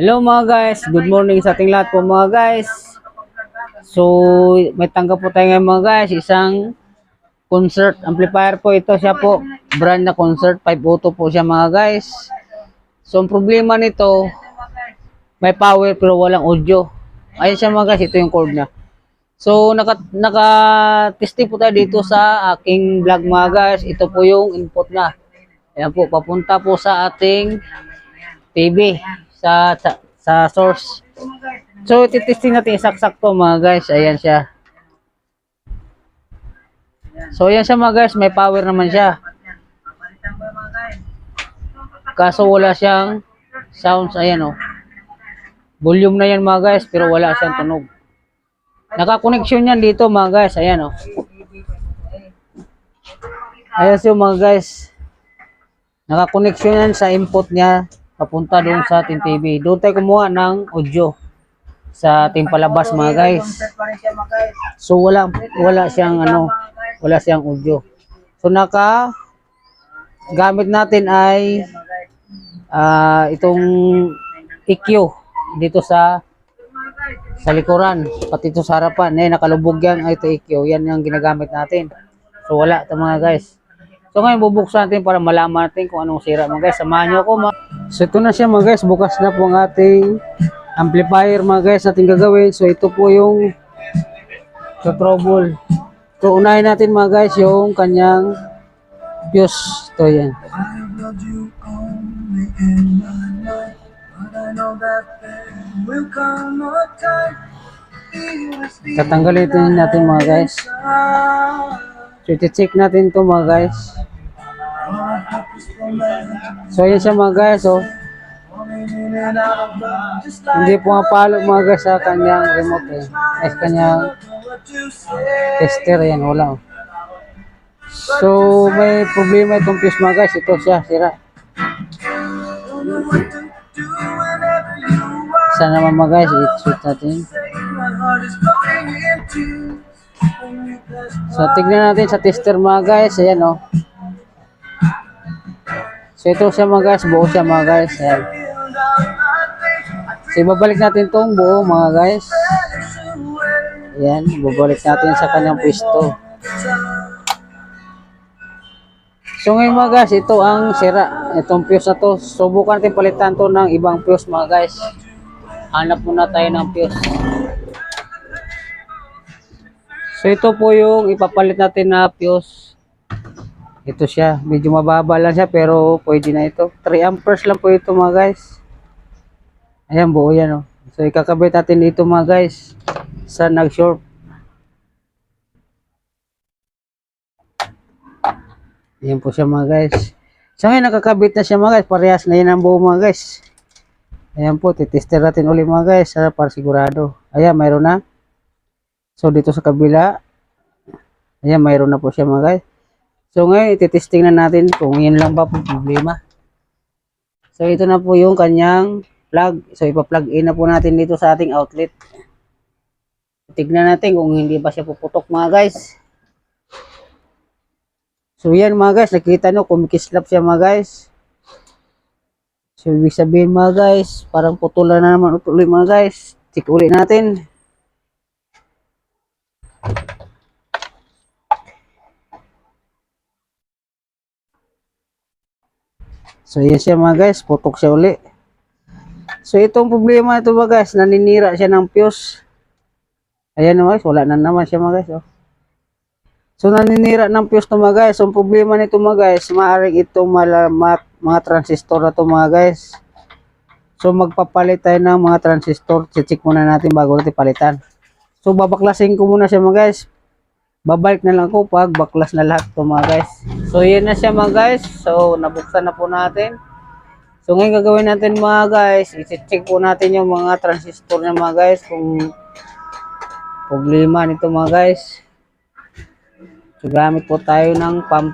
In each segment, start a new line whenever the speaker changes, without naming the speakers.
Hello mga guys, good morning sa ating lahat po mga guys. So, may tanggap po tayo ngayon mga guys, isang concert amplifier po ito siya po, brand na concert 502 po siya mga guys. So, ang problema nito, may power pero walang audio. Ayun siya mga guys, ito yung cord niya. So, naka, naka po tayo dito sa aking vlog mga guys. Ito po yung input na. Ayan po, papunta po sa ating TV sa sa, sa source. So, titesting natin isaksak-sakto mga guys. Ayan siya. So, ayan siya mga guys. May power naman siya. Kaso wala siyang sounds. Ayan oh. Volume na yan mga guys. Pero wala siyang tunog. Nakakoneksyon yan dito mga guys. Ayan oh. Ayan siya mga guys. Nakakoneksyon yan sa input niya papunta doon sa ating TV. Doon tayo kumuha ng audio sa ating palabas mga guys. So wala wala siyang ano, wala siyang audio. So naka gamit natin ay ah, itong EQ dito sa sa likuran, pati ito sa harapan. Eh, nakalubog yan, ay ito EQ. Yan yung ginagamit natin. So wala ito mga guys. So ngayon bubuksan natin para malaman natin kung anong sira mga guys. Samahan nyo ako mga. So ito na siya mga guys. Bukas na po ang ating amplifier mga guys natin gagawin. So ito po yung sa trouble. So unahin natin mga guys yung kanyang fuse. Ito yan. Tatanggalin natin mga guys. So check natin to mga guys. So ayan siya mga guys. Oh. Hindi pumapalo mga guys sa kanyang remote eh. Ay, kanyang tester yan. Wala. Oh. So may problema itong fuse mga guys. Ito siya sira. Sana naman mga guys. I-switch natin. So tignan natin sa tester mga guys. Ayan oh. So ito siya mga guys. Buo siya mga guys. Ayan. So ibabalik natin tong buo mga guys. Ayan. Ibabalik natin sa kanyang pwesto. So ngayon mga guys, ito ang sira. Itong fuse na to. Subukan natin palitan to ng ibang fuse mga guys. Hanap muna tayo ng fuse. So ito po yung ipapalit natin na fuse. Ito siya. Medyo mababa lang siya pero pwede na ito. 3 amperes lang po ito mga guys. Ayan buo yan oh. So ikakabit natin dito mga guys sa nag-short. Ayan po siya mga guys. So ngayon nakakabit na siya mga guys. Parehas na yan ang buo mga guys. Ayan po. Titester natin ulit mga guys. Para sigurado. Ayan mayroon na. So dito sa kabila. Ayan mayroon na po siya mga guys. So ngayon ititesting na natin kung yan lang ba po problema. So ito na po yung kanyang plug. So ipa-plug in na po natin dito sa ating outlet. Tignan natin kung hindi ba siya puputok mga guys. So yan mga guys, nakita nyo kumikislap siya mga guys. So ibig sabihin mga guys, parang putulan na naman ulit mga guys. Check ulit natin. So yan siya mga guys, putok siya uli. So itong problema ito mga guys, naninira siya ng fuse. Ayan mga guys, wala na naman siya mga guys. Oh. So naninira ng fuse to mga guys. So ang problema nito mga guys, maaaring itong malamat mga transistor na to mga guys. So magpapalit tayo ng mga transistor. Check muna natin bago natin palitan. So babaklasin ko muna siya mga guys. Babalik na lang ako pag baklas na lahat to mga guys. So yan na siya mga guys. So nabuksan na po natin. So ngayon gagawin natin mga guys, i-check po natin yung mga transistor niya mga guys kung problema nito mga guys. So gamit po tayo ng pump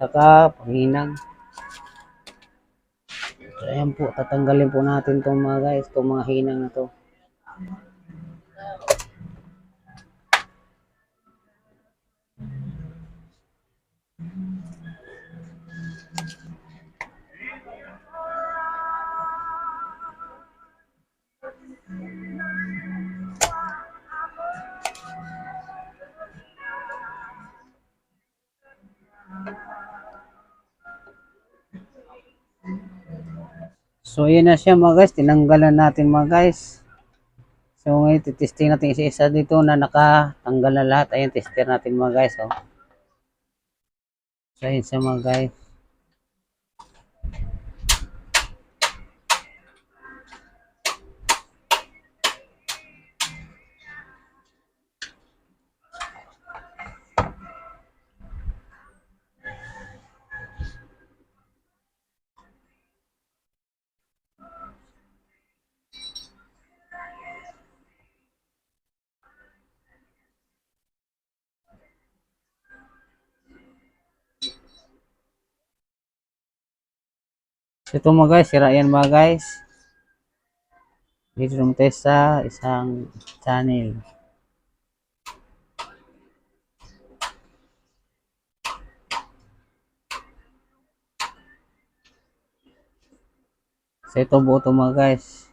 saka panghinang. So ayan po, tatanggalin po natin itong mga guys, itong mga hinang na to. So, yun na siya mga guys. Tinanggalan natin mga guys. So, ngayon, titesting natin isa-isa dito na nakatanggal na lahat. Ayan, tester natin mga guys. Oh. So, yun siya mga guys. So, ito mga guys, sira yan mga guys. Dito naman sa isang channel. So, ito buo ito mga guys.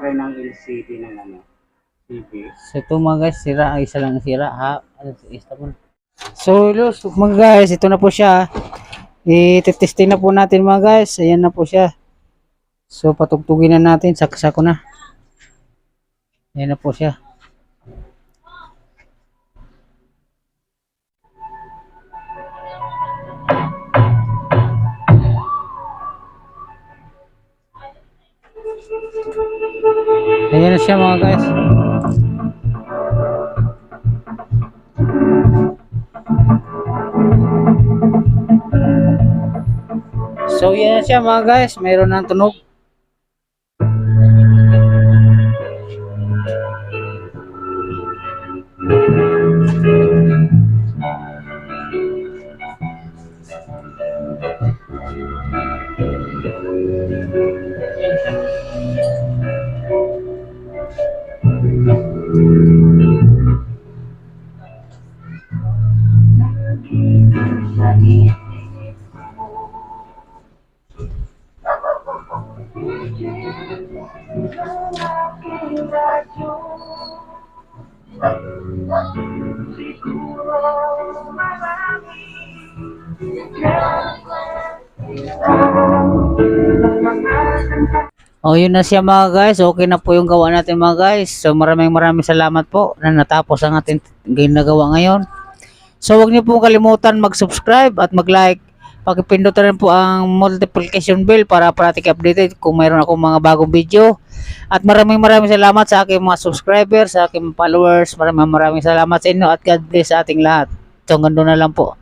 Na kayo ng LCD ng ano, TV.
So, ito mga guys, sira. Ang isa lang sira. Ha? Ano, isa po. So, hello. Mga guys, ito na po siya. I-testing na po natin mga guys. Ayan na po siya. So, patugtugin na natin. Saksa ko na. Ayan na po siya. Siya mga guys. So yan siya mga guys. Mayroon ng tunog. Oh, yun na siya mga guys. Okay na po yung gawa natin mga guys. So maraming maraming salamat po na natapos ang ating ginagawa ngayon. So huwag niyo po kalimutan mag-subscribe at mag-like. Pakipindot rin po ang multiplication bell para parating updated kung mayroon akong mga bagong video. At maraming maraming salamat sa aking mga subscribers, sa aking followers. Maraming maraming salamat sa inyo at God bless sa ating lahat. So hanggang doon na lang po.